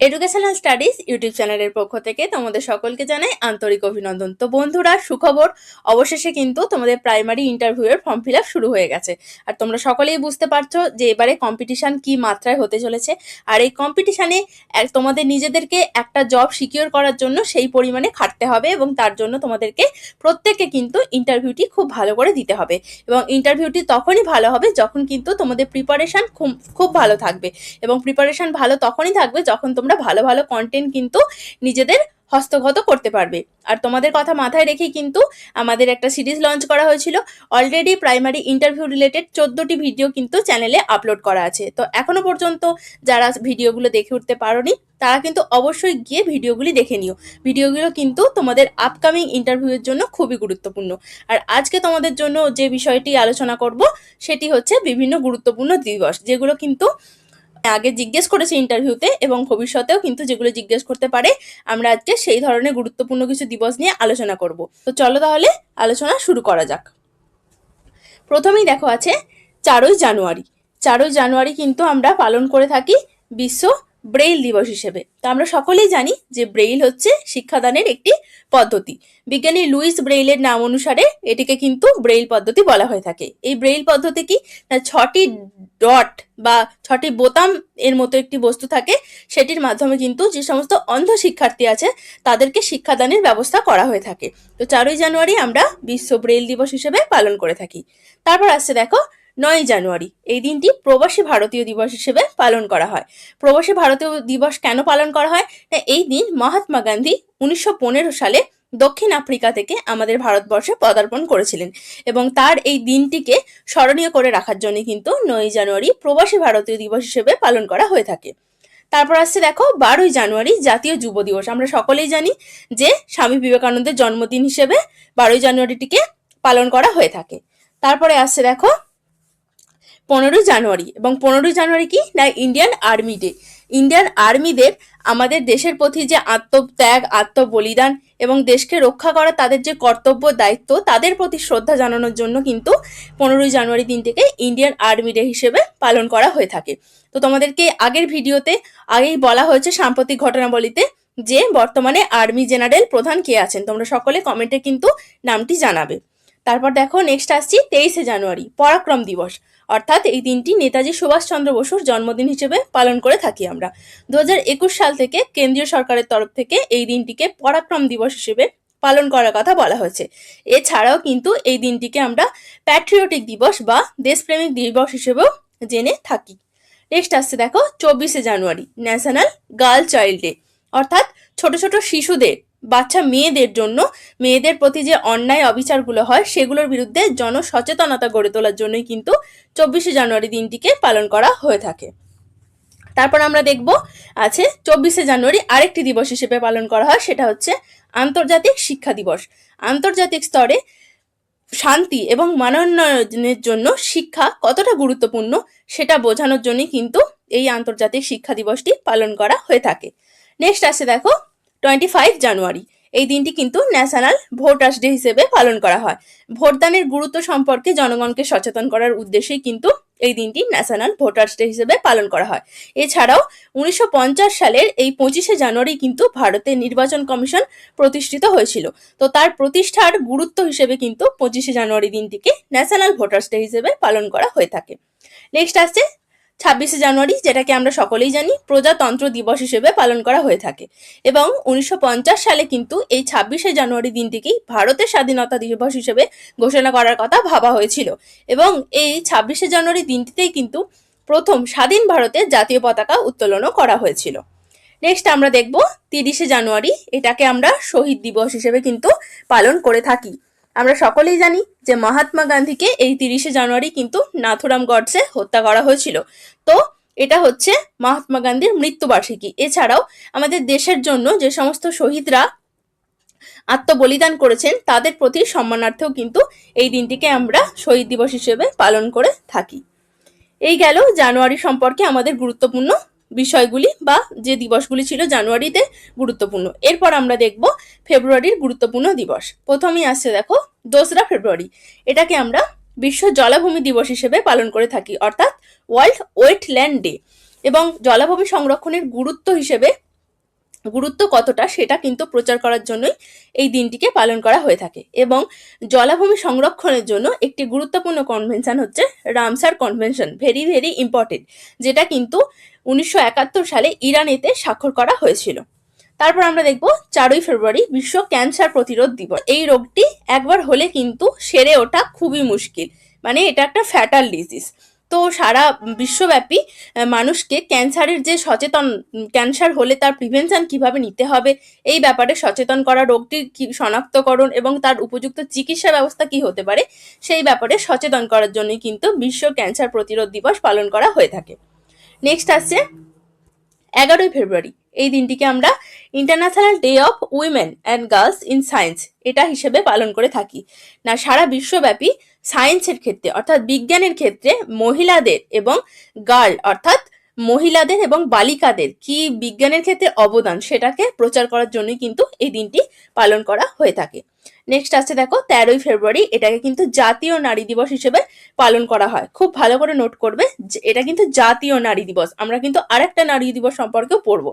Educational studies YouTube চ্যানেলের পক্ষ থেকে তোমাদের সকলকে জানাই আন্তরিক অভিনন্দন। তো বন্ধুরা, সুখবর, অবশেষে কিন্তু তোমাদের প্রাইমারি ইন্টারভিউয়ের ফর্ম ফিল শুরু হয়ে গেছে। আর তোমরা সকলেই বুঝতে পারছ যে এবারে কম্পিটিশন কি মাত্রায় হতে চলেছে। আর এই কম্পিটিশানে তোমাদের নিজেদেরকে একটা জব সিকিওর করার জন্য সেই পরিমাণে খাটতে হবে এবং তার জন্য তোমাদেরকে প্রত্যেককে কিন্তু ইন্টারভিউটি খুব ভালো করে দিতে হবে। এবং ইন্টারভিউটি তখনই ভালো হবে যখন কিন্তু তোমাদের প্রিপারেশান খুব খুব ভালো থাকবে। এবং প্রিপারেশান ভালো তখনই থাকবে যখন তোমরা ভালো ভালো কন্টেন্ট কিন্তু নিজেদের হস্তগত করতে পারবে। আর তোমাদের কথা মাথায় রেখেই কিন্তু আমাদের একটা সিরিজ লঞ্চ করা হয়েছিল। অলরেডি প্রাইমারি ইন্টারভিউ রিলেটেড চোদ্দোটি ভিডিও কিন্তু চ্যানেলে আপলোড করা আছে। তো এখনও পর্যন্ত যারা ভিডিওগুলো দেখে উঠতে পারোনি, তারা কিন্তু অবশ্যই গিয়ে ভিডিওগুলি দেখে নিও। ভিডিওগুলো কিন্তু তোমাদের আপকামিং ইন্টারভিউয়ের জন্য খুবই গুরুত্বপূর্ণ। আর আজকে তোমাদের জন্য যে বিষয়টি আলোচনা করব, সেটি হচ্ছে বিভিন্ন গুরুত্বপূর্ণ দিবস, যেগুলো কিন্তু আগে জিজ্ঞেস করেছে ইন্টারভিউতে এবং ভবিষ্যতেও কিন্তু যেগুলো জিজ্ঞেস করতে পারে, আমরা আজকে সেই ধরনের গুরুত্বপূর্ণ কিছু দিবস নিয়ে আলোচনা করব। তো চলো তাহলে আলোচনা শুরু করা যাক। প্রথমেই দেখো আছে চারই জানুয়ারি। চারই জানুয়ারি কিন্তু আমরা পালন করে থাকি বিশ্ব ব্রেইল দিবস হিসেবে। তো আমরা সকলেই জানি যে ব্রেইল হচ্ছে শিক্ষাদানের একটি পদ্ধতি। বিজ্ঞানী লুইস ব্রেইলের নাম অনুসারে এটিকে কিন্তু ব্রেইল পদ্ধতি বলা হয়ে থাকে। এই ব্রেইল পদ্ধতি কি? না, ছটি ডট বা ছটি বোতাম এর মতো একটি বস্তু থাকে। সেটির মাধ্যমে কিন্তু যে সমস্ত অন্ধ শিক্ষার্থী আছে, তাদেরকে শিক্ষাদানের ব্যবস্থা করা হয়ে থাকে। তো চারই জানুয়ারি আমরা বিশ্ব ব্রেইল দিবস হিসেবে পালন করে থাকি। তারপর আসছে দেখো নয় জানুয়ারি। এই দিনটি প্রবাসী ভারতীয় দিবস হিসেবে পালন করা হয়। প্রবাসী ভারতীয় দিবস কেন পালন করা হয়? না, এই দিন মহাত্মা গান্ধী উনিশশো পনেরো সালে দক্ষিণ আফ্রিকা থেকে আমাদের ভারতবর্ষে পদার্পণ করেছিলেন এবং তার এই দিনটিকে স্মরণীয় করে রাখার জন্য কিন্তু নয় জানুয়ারি প্রবাসী ভারতীয় দিবস হিসেবে পালন করা হয়ে থাকে। তারপর আসছে দেখো, বারোই জানুয়ারি জাতীয় যুব দিবস। আমরা সকলেই জানি যে স্বামী বিবেকানন্দের জন্মদিন হিসেবে বারোই জানুয়ারিটিকে পালন করা হয়ে থাকে। তারপরে আসছে দেখো পনেরোই জানুয়ারি। এবং পনেরোই জানুয়ারি কি? না ইন্ডিয়ান আর্মি ডে ইন্ডিয়ান আর্মিদের আমাদের দেশের প্রতি যে আত্মত্যাগ, আত্মবলিদান এবং দেশকে রক্ষা করা, তাদের যে কর্তব্য, দায়িত্ব, তাদের প্রতি শ্রদ্ধা জানানোর জন্য কিন্তু পনেরোই জানুয়ারি দিনটিকে ইন্ডিয়ান আর্মি ডে হিসেবে পালন করা হয়ে থাকে। তো তোমাদেরকে আগের ভিডিওতে আগেই বলা হয়েছে সাম্প্রতিক ঘটনাবলিতে যে বর্তমানে আর্মি জেনারেল প্রধান কে আছেন। তোমরা সকলে কমেন্টে কিন্তু নামটি জানাবে। তারপর দেখো নেক্সট আসছি তেইশে জানুয়ারি, পরাক্রম দিবস। অর্থাৎ এই দিনটি নেতাজি সুভাষচন্দ্র বসুর জন্মদিন হিসেবে পালন করে থাকি আমরা। দু হাজার একুশ সাল থেকে কেন্দ্রীয় সরকারের তরফ থেকে এই দিনটিকে পরাক্রম দিবস হিসেবে পালন করার কথা বলা হয়েছে। এছাড়াও কিন্তু এই দিনটিকে আমরা প্যাট্রিয়টিক দিবস বা দেশপ্রেমিক দিবস হিসেবেও জেনে থাকি। নেক্সট আসছে দেখো, চব্বিশে জানুয়ারি ন্যাশনাল গার্ল চাইল্ড ডে অর্থাৎ ছোট ছোট শিশুদের বাচ্চা মেয়েদের জন্য, মেয়েদের প্রতি যে অন্যায় অবিচারগুলো হয়, সেগুলোর বিরুদ্ধে জনসচেতনতা গড়ে তোলার জন্যই কিন্তু চব্বিশে জানুয়ারি দিনটিকে পালন করা হয়ে থাকে। তারপর আমরা দেখব, আছে চব্বিশে জানুয়ারি আরেকটি দিবস হিসেবে পালন করা হয়, সেটা হচ্ছে আন্তর্জাতিক শিক্ষা দিবস। আন্তর্জাতিক স্তরে শান্তি এবং মানোন্নয়নের জন্য শিক্ষা কতটা গুরুত্বপূর্ণ, সেটা বোঝানোর জন্যই কিন্তু এই আন্তর্জাতিক শিক্ষা দিবসটি পালন করা হয়ে থাকে। নেক্সট আছে দেখো টোয়েন্টি ফাইভ জানুয়ারি এই দিনটি কিন্তু ন্যাশনাল ভোটার্স ডে হিসেবে পালন করা হয়। ভোটদানের গুরুত্ব সম্পর্কে জনগণকে সচেতন করার উদ্দেশ্যেই কিন্তু এই দিনটি ন্যাশনাল ভোটার্স ডে হিসেবে পালন করা হয়। এছাড়াও উনিশশো পঞ্চাশ সালের এই পঁচিশে জানুয়ারি কিন্তু ভারতের নির্বাচন কমিশন প্রতিষ্ঠিত হয়েছিল। তো তার প্রতিষ্ঠার গুরুত্ব হিসেবে কিন্তু পঁচিশে জানুয়ারি দিনটিকে ন্যাশনাল ভোটার্স ডে হিসেবে পালন করা হয়ে থাকে। নেক্সট আসছে ছাব্বিশে জানুয়ারি, যেটাকে আমরা সকলেই জানি, প্রজাতন্ত্র দিবস হিসেবে পালন করা হয়ে থাকে। এবং উনিশশো পঞ্চাশ সালে কিন্তু এই ছাব্বিশে জানুয়ারি দিনটিকেই ভারতের স্বাধীনতা দিবস হিসেবে ঘোষণা করার কথা ভাবা হয়েছিল। এবং এই ছাব্বিশে জানুয়ারি দিনটিতেই কিন্তু প্রথম স্বাধীন ভারতের জাতীয় পতাকা উত্তোলনও করা হয়েছিল। নেক্সট আমরা দেখব তিরিশে জানুয়ারি, এটাকে আমরা শহীদ দিবস হিসেবে কিন্তু পালন করে থাকি। আমরা সকলেই জানি যে মহাত্মা গান্ধীকে এই তিরিশে জানুয়ারি কিন্তু নাথুরাম গডসে হত্যা করা হয়েছিল। তো এটা হচ্ছে মহাত্মা গান্ধীর মৃত্যুবার্ষিকী। এছাড়াও আমাদের দেশের জন্য যে সমস্ত শহীদরা আত্মবলিদান করেছেন, তাদের প্রতি সম্মানার্থেও কিন্তু এই দিনটিকে আমরা শহীদ দিবস হিসেবে পালন করে থাকি। এই গেল জানুয়ারি সম্পর্কে আমাদের গুরুত্বপূর্ণ বিষয়গুলি বা যে দিবসগুলি ছিল জানুয়ারিতে গুরুত্বপূর্ণ। এরপর আমরা দেখব ফেব্রুয়ারির গুরুত্বপূর্ণ দিবস। প্রথমেই আসছে দেখো দোসরা ফেব্রুয়ারি। এটাকে আমরা বিশ্ব জলাভূমি দিবস হিসেবে পালন করে থাকি, অর্থাৎ ওয়ার্ল্ড ওয়েটল্যান্ড ডে। এবং জলাভূমি সংরক্ষণের গুরুত্ব হিসেবে, গুরুত্ব কতটা সেটা কিন্তু প্রচার করার জন্যই এই দিনটিকে পালন করা হয়ে থাকে। এবং জলাভূমি সংরক্ষণের জন্য একটি গুরুত্বপূর্ণ কনভেনশন হচ্ছে Ramsar convention very very important যেটা কিন্তু উনিশশো একাত্তর সালে ইরানেতে স্বাক্ষর করা হয়েছিল। তারপর আমরা দেখব চারই ফেব্রুয়ারি বিশ্ব ক্যান্সার প্রতিরোধ দিবস। এই রোগটি একবার হলে কিন্তু সেরে ওঠা খুবই মুশকিল। মানে এটা একটা ফ্যাটাল ডিজিজ তো সারা বিশ্বব্যাপী মানুষকে ক্যান্সারের যে সচেতন, ক্যান্সার হলে তার প্রিভেনশন কীভাবে নিতে হবে, এই ব্যাপারে সচেতন করা রোগটির কি শনাক্তকরণ এবং তার উপযুক্ত চিকিৎসা ব্যবস্থা কি হতে পারে, সেই ব্যাপারে সচেতন করার জন্যই কিন্তু বিশ্ব ক্যান্সার প্রতিরোধ দিবস পালন করা হয়ে থাকে। নেক্সট আসছে এগারোই ফেব্রুয়ারি। এই দিনটিকে আমরা international day of women and girls in science এটা হিসেবে পালন করে থাকি। না, সারা বিশ্বব্যাপী সায়েন্সের ক্ষেত্রে, অর্থাৎ বিজ্ঞানের ক্ষেত্রে মহিলাদের এবং গার্ল অর্থাৎ মহিলাদের এবং বালিকাদের কি বিজ্ঞানের ক্ষেত্রে অবদান সেটাকে প্রচার করার জন্যই কিন্তু এই দিনটি পালন করা হয়ে থাকে। নেক্সট আছে দেখো, তেরোই ফেব্রুয়ারি, এটাকে কিন্তু জাতীয় নারী দিবস হিসেবে পালন করা হয়। খুব ভালো করে নোট করবে এটা কিন্তু জাতীয় নারী দিবস। আমরা কিন্তু আরেকটা নারী দিবস সম্পর্কেও পড়ব।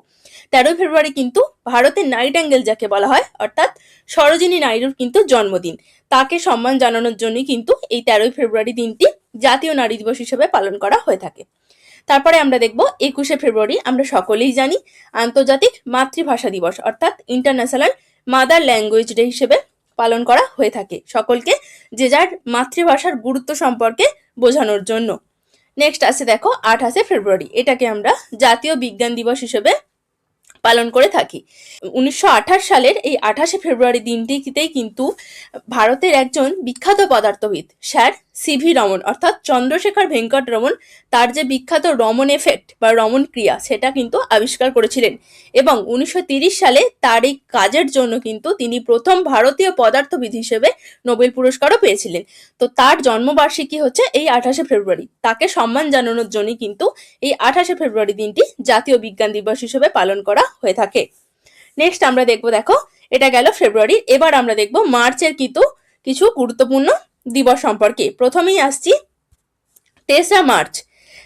তেরোই ফেব্রুয়ারি কিন্তু ভারতের নাইট অ্যাঙ্গেল যাকে বলা হয়, অর্থাৎ সরোজিনী নাইডুর কিন্তু জন্মদিন। তাকে সম্মান জানানোর জন্যই কিন্তু এই তেরোই ফেব্রুয়ারি দিনটি জাতীয় নারী দিবস হিসেবে পালন করা হয়ে থাকে। তারপরে আমরা দেখব একুশে ফেব্রুয়ারি আমরা সকলেই জানি আন্তর্জাতিক মাতৃভাষা দিবস, অর্থাৎ ইন্টারন্যাশনাল মাদার ল্যাঙ্গুয়েজ ডে হিসেবে পালন করা হয়ে থাকে সকলকে যে যার মাতৃভাষার গুরুত্ব সম্পর্কে বোঝানোর জন্য। নেক্সট আছে দেখো আঠাশে ফেব্রুয়ারি, এটাকে আমরা জাতীয় বিজ্ঞান দিবস হিসেবে পালন করে থাকি। উনিশশো আঠাশ সালের এই আঠাশে ফেব্রুয়ারি দিনটিতেই কিন্তু ভারতের একজন বিখ্যাত পদার্থবিদ, স্যার সিভি রমন, অর্থাৎ চন্দ্রশেখর ভেঙ্কট রমন, তার যে বিখ্যাত রমন এফেক্ট বা রমন ক্রিয়া, সেটা কিন্তু আবিষ্কার করেছিলেন। এবং উনিশশো সালে তার এই কাজের জন্য কিন্তু তিনি প্রথম ভারতীয় পদার্থবিদ হিসেবে নোবেল পুরস্কারও পেয়েছিলেন। তো তার জন্মবার্ষিকী হচ্ছে এই আঠাশে ফেব্রুয়ারি। তাকে সম্মান জানানোর জন্যই কিন্তু এই আঠাশে ফেব্রুয়ারি দিনটি জাতীয় বিজ্ঞান দিবস হিসেবে পালন করা হয়ে থাকে। নেক্সট আমরা দেখব, দেখো, এটা গেল ফেব্রুয়ারি। এবার আমরা দেখব মার্চের কিন্তু কিছু গুরুত্বপূর্ণ দিবস সম্পর্কে। প্রথমেই আসছি তেসরা মার্চ।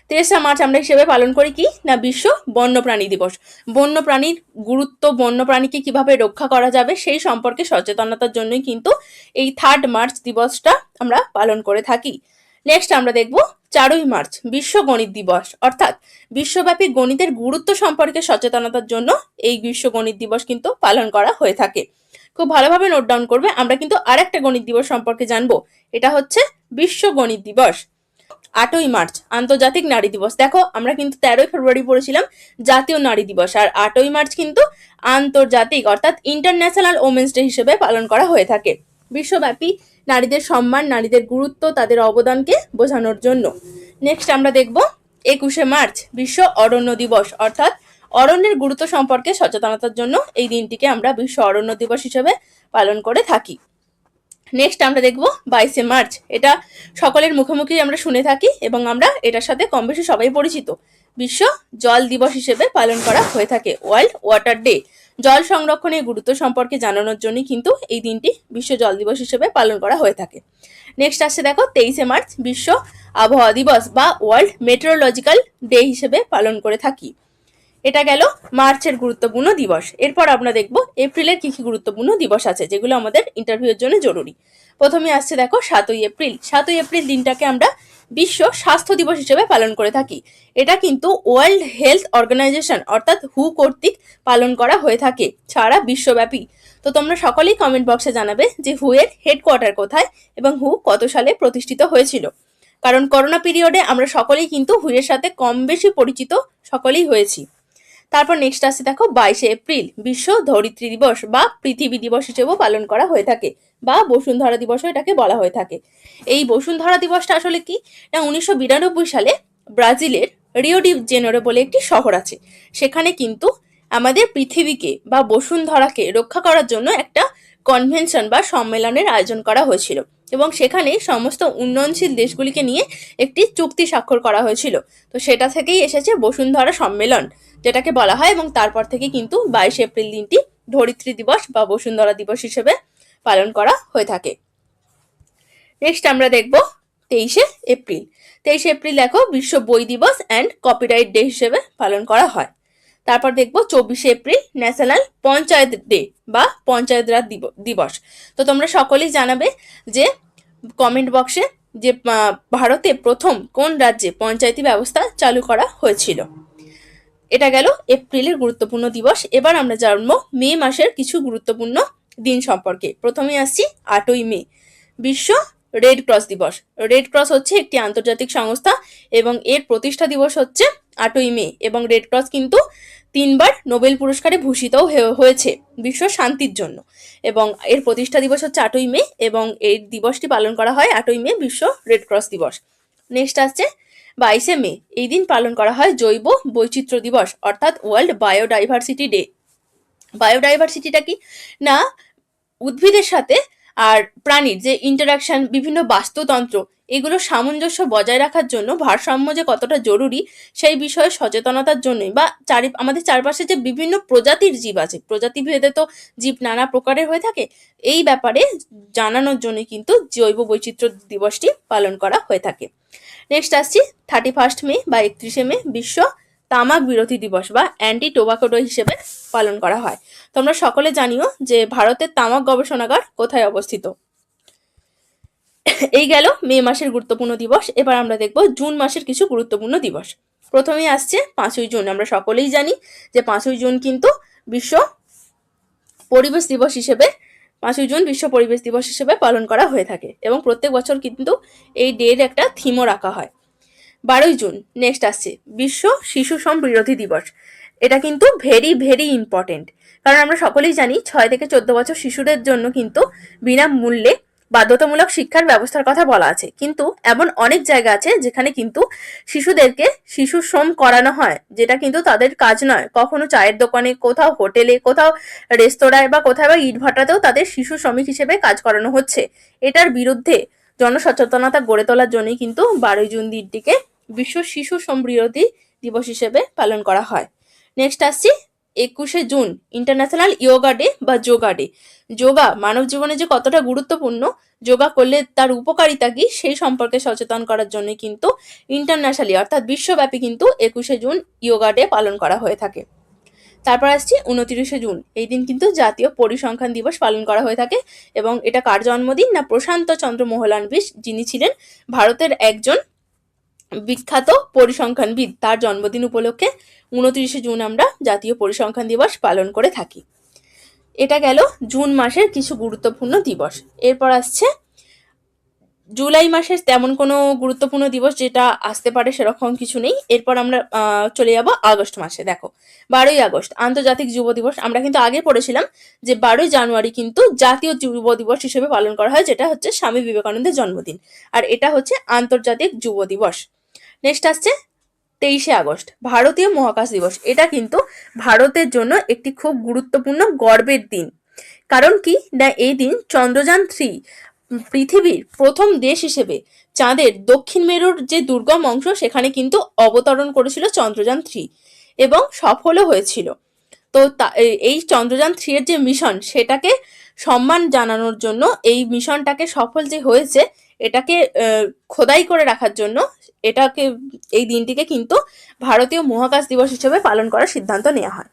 তেসরা মার্চ আমরা হিসেবে পালন করি কি? না, বিশ্ব বন্যপ্রাণী দিবস। বন্যপ্রাণীর গুরুত্ব, বন্যপ্রাণীকে কীভাবে রক্ষা করা যাবে সেই সম্পর্কে সচেতনতার জন্যই কিন্তু এই থার্ড মার্চ দিবসটা আমরা পালন করে থাকি। নেক্সট আমরা দেখব চারই মার্চ, বিশ্ব গণিত দিবস। অর্থাৎ বিশ্বব্যাপী গণিতের গুরুত্ব সম্পর্কে সচেতনতার জন্য এই বিশ্ব গণিত দিবস কিন্তু পালন করা হয়ে থাকে। খুব ভালোভাবে নোট ডাউন করবে। আমরা কিন্তু আরেকটা গণিত দিবস সম্পর্কে জানব। এটা হচ্ছে বিশ্ব গণিত দিবস, আটই মার্চ, আন্তর্জাতিক নারী দিবস। দেখো, আমরা কিন্তু তেরোই ফেব্রুয়ারি পড়েছিলাম, জাতীয় নারী দিবস। আর আটই মার্চ কিন্তু আন্তর্জাতিক, অর্থাৎ ইন্টারন্যাশনাল ওমেন্স ডে হিসেবে পালন করা হয়ে থাকে। বিশ্বব্যাপী নারীদের সম্মান, নারীদের গুরুত্ব, তাদের অবদানকে বোঝানোর জন্য। নেক্সট আমরা দেখব, একুশে মার্চ, বিশ্ব অরণ্য দিবস, অর্থাৎ অরণ্যের গুরুত্ব সম্পর্কে সচেতনতার জন্য এই দিনটিকে আমরা বিশ্ব অরণ্য দিবস হিসেবে পালন করে থাকি। নেক্সট আমরা দেখব বাইশে মার্চ। এটা সকলের মুখোমুখি আমরা শুনে থাকি এবং আমরা এটার সাথে কম বেশি সবাই পরিচিত। বিশ্ব জল দিবস হিসেবে পালন করা হয়ে থাকে ওয়ার্ল্ড ওয়াটার ডে। জল সংরক্ষণের গুরুত্ব সম্পর্কে জানানোর জন্যই কিন্তু এই দিনটি বিশ্ব জল দিবস হিসেবে পালন করা হয়ে থাকে। নেক্সট আসছে দেখো তেইশে মার্চ। বিশ্ব আবহাওয়া দিবস বা ওয়ার্ল্ড মেট্রোলজিক্যাল ডে হিসেবে পালন করে থাকি। এটা গেল মার্চের গুরুত্বপূর্ণ দিবস। এরপর আমরা দেখব এপ্রিলের কি কি গুরুত্বপূর্ণ দিবস আছে, যেগুলো আমাদের ইন্টারভিউর জন্য জরুরি। প্রথমে আসছে দেখো সাতই এপ্রিল। সাতই এপ্রিল দিনটাকে আমরা বিশ্ব স্বাস্থ্য দিবস হিসেবে পালন করে থাকি। এটা কিন্তু ওয়ার্ল্ড হেলথ অর্গানাইজেশন অর্থাৎ হু কর্তৃক পালন করা হয়ে থাকে সারা বিশ্বব্যাপী। তো তোমরা সকলেই কমেন্ট বক্সে জানাবে যে হু এর হেডকোয়ার্টার কোথায় এবং হু কত সালে প্রতিষ্ঠিত হয়েছিল। কারণ করোনা পিরিয়ডে আমরা সকলেই কিন্তু হুয়ের সাথে কম বেশি পরিচিত সকলেই হয়েছি। তারপর নেক্সট আসছে দেখো বাইশে এপ্রিল, বিশ্ব ধরিত্রী দিবস বা পৃথিবী দিবস হিসেবেও পালন করা হয়ে থাকে বা বসুন্ধরা দিবসও এটাকে বলা হয়ে থাকে। এই বসুন্ধরা দিবসটা আসলে কি? না, উনিশশো বিরানব্বই সালে ব্রাজিলের রিও ডি জেনেরো বলে একটি শহর আছে। সেখানে কিন্তু আমাদের পৃথিবীকে বা বসুন্ধরাকে রক্ষা করার জন্য একটা কনভেনশন বা সম্মেলনের আয়োজন করা হয়েছিল এবং সেখানে সমস্ত উন্নয়নশীল দেশগুলিকে নিয়ে একটি চুক্তি স্বাক্ষর করা হয়েছিল। তো সেটা থেকেই এসেছে বসুন্ধরা সম্মেলন, যেটাকে বলা হয় এবং তারপর থেকে কিন্তু বাইশে এপ্রিল দিনটি ধরিত্রী দিবস বা বসুন্ধরা দিবস হিসেবে পালন করা হয়ে থাকে। নেক্সট আমরা দেখব তেইশে এপ্রিল। তেইশে এপ্রিল, দেখো, বিশ্ব বই দিবস অ্যান্ড কপিরাইট ডে হিসেবে পালন করা হয়। তারপর দেখব চব্বিশে এপ্রিল ন্যাশনাল পঞ্চায়েত ডে বা পঞ্চায়েত রাত দিবস। তো তোমরা সকলেই জানাবে যে কমেন্ট বক্সে যে ভারতে প্রথম কোন রাজ্যে পঞ্চায়েতি ব্যবস্থা চালু করা হয়েছিল। এটা গেল এপ্রিলের গুরুত্বপূর্ণ দিবস। এবার আমরা জানব মে মাসের কিছু গুরুত্বপূর্ণ দিন সম্পর্কে। প্রথমে আসছি আটই মে, বিশ্ব রেড ক্রস দিবস। রেড ক্রস হচ্ছে একটি আন্তর্জাতিক সংস্থা এবং এর প্রতিষ্ঠা দিবস হচ্ছে আটই মে এবং রেড ক্রস কিন্তু তিনবার নোবেল পুরস্কারে ভূষিতও হয়েছে বিশ্ব শান্তির জন্য। এবং এর প্রতিষ্ঠা দিবস হচ্ছে আটই মে এবং এই দিবসটি পালন করা হয় আটই মে বিশ্ব রেড ক্রস দিবস। নেক্সট আসছে বাইশে মে। এই দিন পালন করা হয় জৈব বৈচিত্র্য দিবস, অর্থাৎ ওয়ার্ল্ড বায়োডাইভার্সিটি ডে বায়োডাইভার্সিটিটা কি? না, উদ্ভিদের সাথে আর প্রাণীর যে ইন্টারাকশন বিভিন্ন বাস্তুতন্ত্র এগুলো সামঞ্জস্য বজায় রাখার জন্য ভারসাম্য যে কতটা জরুরি সেই বিষয়ে সচেতনতার জন্যই বা চারি আমাদের চারপাশে যে বিভিন্ন প্রজাতির জীব আছে, প্রজাতি ভেদে তো জীব নানা প্রকারের হয়ে থাকে, এই ব্যাপারে জানানোর জন্য কিন্তু জৈব বৈচিত্র্য দিবসটি পালন করা হয়ে থাকে। নেক্সট আসছি থার্টি ফার্স্ট মে বা একত্রিশে মে বিশ্ব তামাক বিরোধী দিবস বা অ্যান্টি টোবাকো ডে হিসেবে পালন করা হয়। তোমরা সকলে জানিও যে ভারতের তামাক গবেষণাগার কোথায় অবস্থিত? এই গেল মে মাসের গুরুত্বপূর্ণ দিবস। এবার আমরা দেখব জুন মাসের কিছু গুরুত্বপূর্ণ দিবস। প্রথমেই আসছে পাঁচই জুন, আমরা সকলেই জানি যে পাঁচই জুন কিন্তু বিশ্ব পরিবেশ দিবস হিসেবে, পাঁচই জুন বিশ্ব পরিবেশ দিবস হিসেবে পালন করা হয়ে থাকে এবং প্রত্যেক বছর কিন্তু এই ডের একটা থিমও রাখা হয়। বারোই জুন নেক্সট আসছে বিশ্ব শিশু শ্রম দিবস। এটা কিন্তু ভেরি ভেরি ইম্পর্টেন্ট কারণ আমরা সকলেই জানি ছয় থেকে চোদ্দ বছর শিশুদের জন্য কিন্তু বিনামূল্যে বাধ্যতামূলক শিক্ষার ব্যবস্থার কথা বলা আছে। কিন্তু এমন অনেক জায়গা আছে যেখানে কিন্তু শিশুদেরকে শিশু শ্রম করানো হয়, যেটা কিন্তু তাদের কাজ নয়। কখনো চায়ের দোকানে, কোথাও হোটেলে, কোথাও রেস্তোরাঁয় বা কোথাও বা ইটভাটাতেও তাদের শিশু শ্রমিক হিসেবে কাজ করানো হচ্ছে। এটার বিরুদ্ধে জনসচেতনতা গড়ে তোলার জন্যই কিন্তু বারোই জুন দিনটিকে বিশ্ব শিশু বিরোধী দিবস হিসেবে পালন করা হয়। নেক্সট আসছি একুশে জুন ইন্টারন্যাশনাল ইয়োগা ডে বা যোগা ডে যোগা মানব জীবনে যে কতটা গুরুত্বপূর্ণ, যোগা করলে তার উপকারিতা কি, সেই সম্পর্কে সচেতন করার জন্য কিন্তু ইন্টারন্যাশনালি অর্থাৎ বিশ্বব্যাপী কিন্তু একুশে জুন ইয়োগা ডে পালন করা হয়ে থাকে। তারপর আসছি উনতিরিশে জুন, এই দিন কিন্তু জাতীয় পরিসংখ্যান দিবস পালন করা হয়ে থাকে এবং এটা কার জন্মদিন না প্রশান্ত চন্দ্র মোহলানবিশ, যিনি ছিলেন ভারতের একজন বিখ্যাত পরিসংখ্যানবিদ, তার জন্মদিন উপলক্ষে উনত্রিশে জুন আমরা জাতীয় পরিসংখ্যান দিবস পালন করে থাকি। এটা গেল জুন মাসের কিছু গুরুত্বপূর্ণ দিবস। এরপর আসছে জুলাই মাসের তেমন কোনো গুরুত্বপূর্ণ দিবস যেটা আসতে পারে সেরকম কিছু নেই। এরপর আমরা চলে যাব আগস্ট মাসে। দেখো, বারোই আগস্ট, আন্তর্জাতিক যুব দিবস। আমরা কিন্তু আগে পড়েছিলাম যে বারোই জানুয়ারি কিন্তু জাতীয় যুব দিবস হিসেবে পালন করা হয়, যেটা হচ্ছে স্বামী বিবেকানন্দের জন্মদিন। আর এটা হচ্ছে আন্তর্জাতিক যুব দিবস। নেক্সট আসছে তেইশে আগস্ট, ভারতীয় মহাকাশ দিবস। এটা কিন্তু ভারতের জন্য একটি খুব গুরুত্বপূর্ণ গর্বের দিন। কারণ কি? না, এই দিন চন্দ্রযান থ্রি পৃথিবীর প্রথম দেশ হিসেবে চাঁদের দক্ষিণ মেরুর যে দুর্গম অংশ, সেখানে কিন্তু অবতরণ করেছিল চন্দ্রযান থ্রি এবং সফলও হয়েছিল। তো এই চন্দ্রযান থ্রি এর যে মিশন, সেটাকে সম্মান জানানোর জন্য এই মিশনটাকে সফল যে হয়েছে এটাকে খোদাই করে রাখার জন্য এটাকে, এই দিনটিকে কিন্তু ভারতীয় মহাকাশ দিবস হিসেবে পালন করার সিদ্ধান্ত নেওয়া হয়।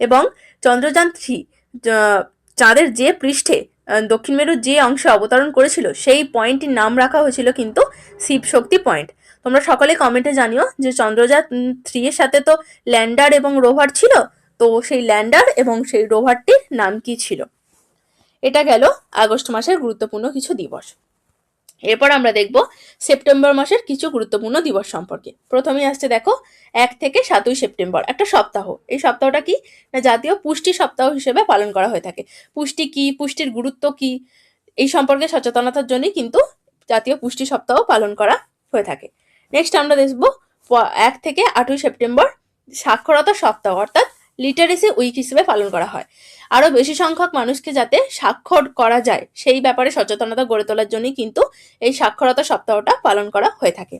এবং চন্দ্রযান থ্রি চাঁদের যে পৃষ্ঠে দক্ষিণ মেরুর যে অংশে অবতরণ করেছিল, সেই পয়েন্টটির নাম রাখা হয়েছিল কিন্তু শিব শক্তি পয়েন্ট। তোমরা সকলে কমেন্টে জানিও যে চন্দ্রযান থ্রি এর সাথে তো ল্যান্ডার এবং রোভার ছিল, তো সেই ল্যান্ডার এবং সেই রোভারটির নাম কি ছিল? এটা গেল আগস্ট মাসের গুরুত্বপূর্ণ কিছু দিবস। এরপর আমরা দেখব সেপ্টেম্বর মাসের কিছু গুরুত্বপূর্ণ দিবস সম্পর্কে। প্রথমেই আসছে দেখো, এক থেকে সাতই সেপ্টেম্বর, একটা সপ্তাহ। এই সপ্তাহটা কি? না, জাতীয় পুষ্টি সপ্তাহ হিসেবে পালন করা হয়ে থাকে। পুষ্টি কি? পুষ্টির গুরুত্ব কি? এই সম্পর্কে সচেতনতার জন্যই কিন্তু জাতীয় পুষ্টি সপ্তাহ পালন করা হয়ে থাকে। নেক্সট আমরা দেখব এক থেকে আটই সেপ্টেম্বর সাক্ষরতা সপ্তাহ, অর্থাৎ লিটারেসি উইক হিসেবে পালন করা হয়। আরও বেশি সংখ্যক মানুষকে যাতে স্বাক্ষর করা যায়, সেই ব্যাপারে সচেতনতা গড়ে তোলার জন্যই কিন্তু এই সাক্ষরতা সপ্তাহটা পালন করা হয়ে থাকে।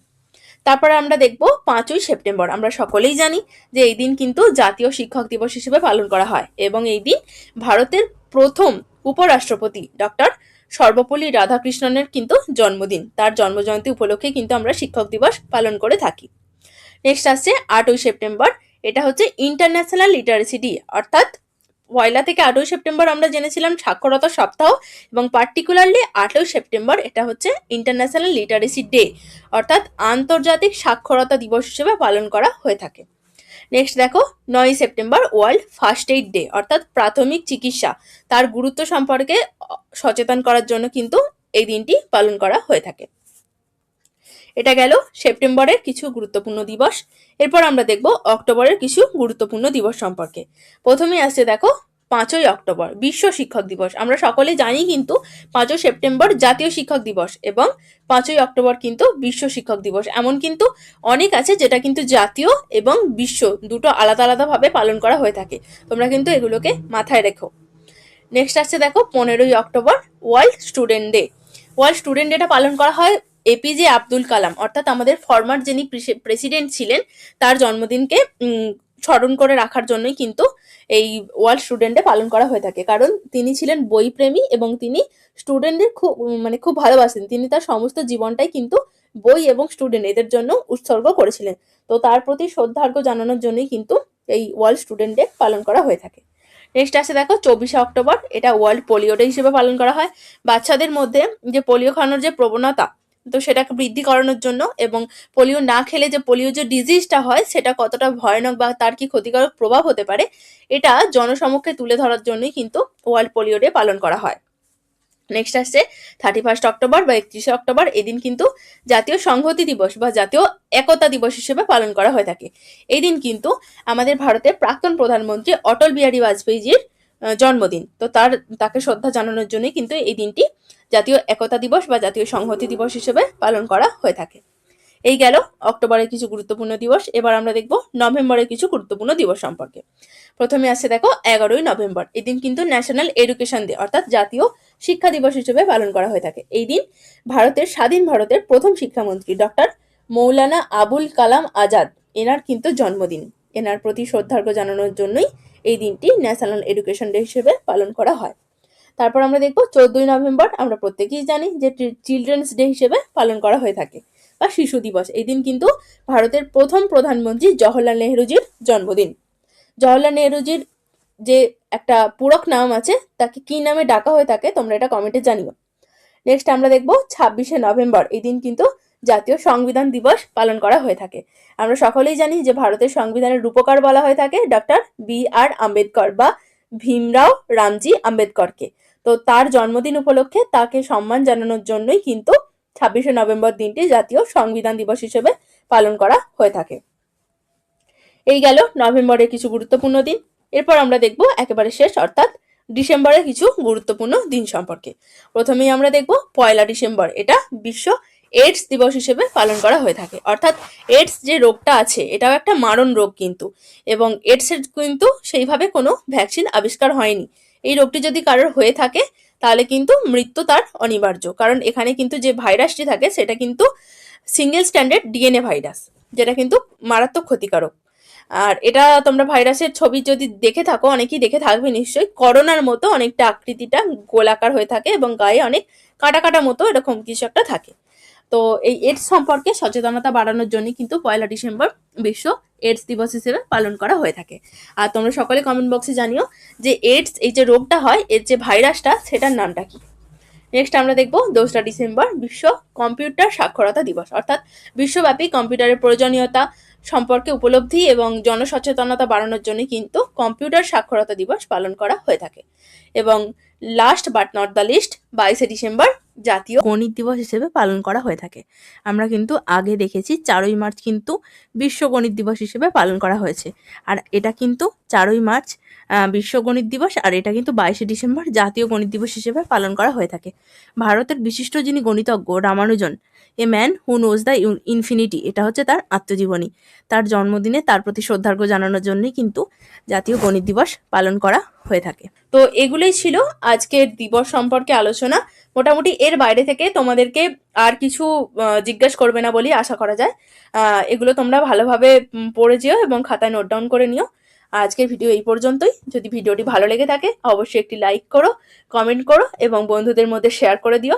তারপরে আমরা দেখব পাঁচই সেপ্টেম্বর। আমরা সকলেই জানি যে এই দিন কিন্তু জাতীয় শিক্ষক দিবস হিসেবে পালন করা হয় এবং এই দিন ভারতের প্রথম উপরাষ্ট্রপতি ডক্টর সর্বপল্লী রাধাকৃষ্ণনের কিন্তু জন্মদিন। তার জন্মজয়ন্তী উপলক্ষে কিন্তু আমরা শিক্ষক দিবস পালন করে থাকি। নেক্সট আসছে আটই সেপ্টেম্বর। এটা হচ্ছে ইন্টারন্যাশনাল লিটারেসি ডে অর্থাৎ পয়লা থেকে আটই সেপ্টেম্বর আমরা জেনেছিলাম সাক্ষরতা সপ্তাহ এবং পার্টিকুলারলি আটই সেপ্টেম্বর এটা হচ্ছে ইন্টারন্যাশনাল লিটারেসি ডে অর্থাৎ আন্তর্জাতিক সাক্ষরতা দিবস হিসেবে পালন করা হয়ে থাকে। নেক্সট দেখো নয় September world first aid day, অর্থাৎ প্রাথমিক চিকিৎসা, তার গুরুত্ব সম্পর্কে সচেতন করার জন্য কিন্তু এই দিনটি পালন করা হয়ে থাকে। এটা গেল সেপ্টেম্বরের কিছু গুরুত্বপূর্ণ দিবস। এরপর আমরা দেখব অক্টোবরের কিছু গুরুত্বপূর্ণ দিবস সম্পর্কে। প্রথমেই আসছে দেখো, পাঁচই অক্টোবর, বিশ্ব শিক্ষক দিবস। আমরা সকলে জানি কিন্তু পাঁচই সেপ্টেম্বর জাতীয় শিক্ষক দিবস এবং পাঁচই অক্টোবর কিন্তু বিশ্ব শিক্ষক দিবস। এমন কিন্তু অনেক আছে যেটা কিন্তু জাতীয় এবং বিশ্ব দুটো আলাদা আলাদাভাবে পালন করা হয়ে থাকে। তোমরা কিন্তু এগুলোকে মাথায় রেখো। নেক্সট আসছে দেখো, পনেরোই October, world student day. World student data পালন করা হয় এপিজে আব্দুল কালাম অর্থাৎ আমাদের ফরমার যিনি প্রেসিডেন্ট ছিলেন, তার জন্মদিনকে স্মরণ করে রাখার জন্যই কিন্তু এই ওয়ার্ল্ড স্টুডেন্ট পালন করা হয়ে থাকে। কারণ তিনি ছিলেন বইপ্রেমী এবং তিনি স্টুডেন্টদের খুব মানে খুব ভালোবাসেন। তিনি তার সমস্ত জীবনটাই কিন্তু বই এবং স্টুডেন্ট এদের জন্য উৎসর্গ করেছিলেন। তো তার প্রতি শ্রদ্ধার্ঘ্য জানানোর জন্যই কিন্তু এই ওয়ার্ল্ড স্টুডেন্ট ডে পালন করা হয়ে থাকে। নেক্সট আসে দেখো, চব্বিশে অক্টোবর, এটা ওয়ার্ল্ড পোলিও ডে হিসেবে পালন করা হয়। বাচ্চাদের মধ্যে যে পোলিও খাওয়ানোর যে প্রবণতা তো সেটাকে বৃদ্ধি করানোর জন্য এবং পোলিও না খেলে যে পোলিও যে ডিজিজটা হয়, সেটা কতটা ভয়ানক বা তার কি ক্ষতিকারক প্রভাব হতে পারে, এটা জনসমক্ষে তুলে ধরার জন্যই কিন্তু ওয়ার্ল্ড পোলিও ডে পালন করা হয়। নেক্সট আসছে থার্টি ফার্স্ট অক্টোবর বা একত্রিশে অক্টোবর এদিন কিন্তু জাতীয় সংহতি দিবস বা জাতীয় একতা দিবস হিসেবে পালন করা হয়ে থাকে। এই দিন কিন্তু আমাদের ভারতের প্রাক্তন প্রধানমন্ত্রী অটল বিহারী বাজপেয়ীজির জন্মদিন। তো তার, তাকে শ্রদ্ধা জানানোর জন্যই কিন্তু এই দিনটি জাতীয় একতা দিবস বা জাতীয় সংহতি দিবস হিসেবে পালন করা হয়ে থাকে। এই গেল অক্টোবরের কিছু গুরুত্বপূর্ণ দিবস। এবার আমরা দেখব নভেম্বরের কিছু গুরুত্বপূর্ণ দিবস সম্পর্কে। প্রথমে আসছে দেখো এগারোই নভেম্বর। এই দিন কিন্তু ন্যাশনাল এডুকেশন ডে অর্থাৎ জাতীয় শিক্ষা দিবস হিসেবে পালন করা হয়ে থাকে। এই দিন ভারতের স্বাধীন ভারতের প্রথম শিক্ষামন্ত্রী ডক্টর মৌলানা আবুল কালাম আজাদ, এনার কিন্তু জন্মদিন। এনার প্রতি শ্রদ্ধার্ঘ্য জানানোর জন্যই এই দিনটি ন্যাশনাল এডুকেশন ডে হিসেবে পালন করা হয়। তারপর আমরা দেখব চোদ্দই নভেম্বর আমরা প্রত্যেকেই জানি যে চিলড্রেন্স ডে হিসেবে পালন করা হয়ে থাকে বা শিশু দিবস। এই দিন কিন্তু ভারতের প্রথম প্রধানমন্ত্রী জওহরলাল নেহরুজির জন্মদিন। জওহরলাল নেহরুজির যে একটা পূরক নাম আছে, তাকে কি নামে ডাকা হয়ে থাকে তোমরা এটা কমেন্টে জানিও। নেক্সট আমরা দেখব ছাব্বিশে নভেম্বর। এই দিন কিন্তু জাতীয় সংবিধান দিবস পালন করা হয়ে থাকে। আমরা সকলেই জানি যে ভারতের সংবিধানের রূপকার বলা হয়ে থাকে ডক্টর বি আর আম্বেদকর বা ভীমরাও রামজি আম্বেদকরকে। তো তার জন্মদিন উপলক্ষে তাকে সম্মান জানানোর জন্যই কিন্তু ছাব্বিশে নভেম্বর দিনটি জাতীয় সংবিধান দিবস হিসেবে পালন করা হয়ে থাকে। এই গেল নভেম্বরের কিছু গুরুত্বপূর্ণ দিন। এরপর আমরা দেখব একেবারে শেষ, অর্থাৎ ডিসেম্বরের কিছু গুরুত্বপূর্ণ দিন সম্পর্কে। প্রথমেই আমরা দেখব পয়লা ডিসেম্বর, এটা বিশ্ব এইডস দিবস হিসেবে পালন করা হয়ে থাকে। অর্থাৎ এইডস যে রোগটা আছে, এটাও একটা মারণ রোগ কিন্তু। এবং এইডসের কিন্তু সেইভাবে কোনো ভ্যাকসিন আবিষ্কার হয়নি। এই রোগটি যদি কারোর হয়ে থাকে, তাহলে কিন্তু মৃত্যু তার অনিবার্য। কারণ এখানে কিন্তু যে ভাইরাসটি থাকে, সেটা কিন্তু সিঙ্গেল স্ট্যান্ডার্ড ডিএনএ ভাইরাস, যেটা কিন্তু মারাত্মক ক্ষতিকারক। আর এটা তোমরা ভাইরাসের ছবি যদি দেখে থাকো, অনেকেই দেখে থাকবে নিশ্চয়ই, করোনার মতো অনেকটা আকৃতিটা গোলাকার হয়ে থাকে এবং গায়ে অনেক কাটা কাটা মতো এরকম কিছু একটা থাকে। তো এই এর সম্পর্কে সচেতনতা বাড়ানোর জন্য কিন্তু পয়লা ডিসেম্বর বিশ্ব এডস দিবস হিসেবে পালন করা হয়ে থাকে। আর তোমরা সকলে কমেন্ট বক্সে জানিও যে এডস এই যে রোগটা হয়, এর যে ভাইরাসটা, সেটার নামটা কি? নেক্সট আমরা দেখব দোসরা ডিসেম্বর, বিশ্ব কম্পিউটার সাক্ষরতা দিবস। অর্থাৎ বিশ্বব্যাপী কম্পিউটারের প্রয়োজনীয়তা সম্পর্কে উপলব্ধি এবং জনসচেতনতা বাড়ানোর জন্য কিন্তু কম্পিউটার সাক্ষরতা দিবস পালন করা হয়ে থাকে। এবং last but not the least বাইশে ডিসেম্বর জাতীয় গণিত দিবস হিসেবে পালন করা হয়ে থাকে। আমরা কিন্তু আগে দেখেছি চারই মার্চ কিন্তু বিশ্ব গণিত দিবস হিসেবে পালন করা হয়েছে। আর এটা কিন্তু চারই মার্চ বিশ্ব গণিত দিবস আর এটা কিন্তু বাইশে ডিসেম্বর জাতীয় গণিত দিবস হিসেবে পালন করা হয়ে থাকে। ভারতের বিশিষ্ট যিনি গণিতজ্ঞ Ramanujan, a man who knows the infinity এটা হচ্ছে তার আত্মজীবনী। তার জন্মদিনে তার প্রতি শ্রদ্ধার্ঘ্য জানানোর জন্যই কিন্তু জাতীয় গণিত দিবস পালন করা হয়ে থাকে। তো এগুলোই ছিল আজকের দিবস সম্পর্কে আলোচনা। মোটামুটি এর বাইরে থেকে তোমাদেরকে আর কিছু জিজ্ঞেস করবে না বলেই আশা করা যায়। এগুলো তোমরা ভালোভাবে পড়ে যেও এবং খাতায় নোট ডাউন করে নিও। আজকের ভিডিও এই পর্যন্তই। যদি ভিডিওটি ভালো লেগে থাকে, অবশ্যই একটি লাইক করো কমেন্ট করো এবং বন্ধুদের মধ্যে শেয়ার করে দিও।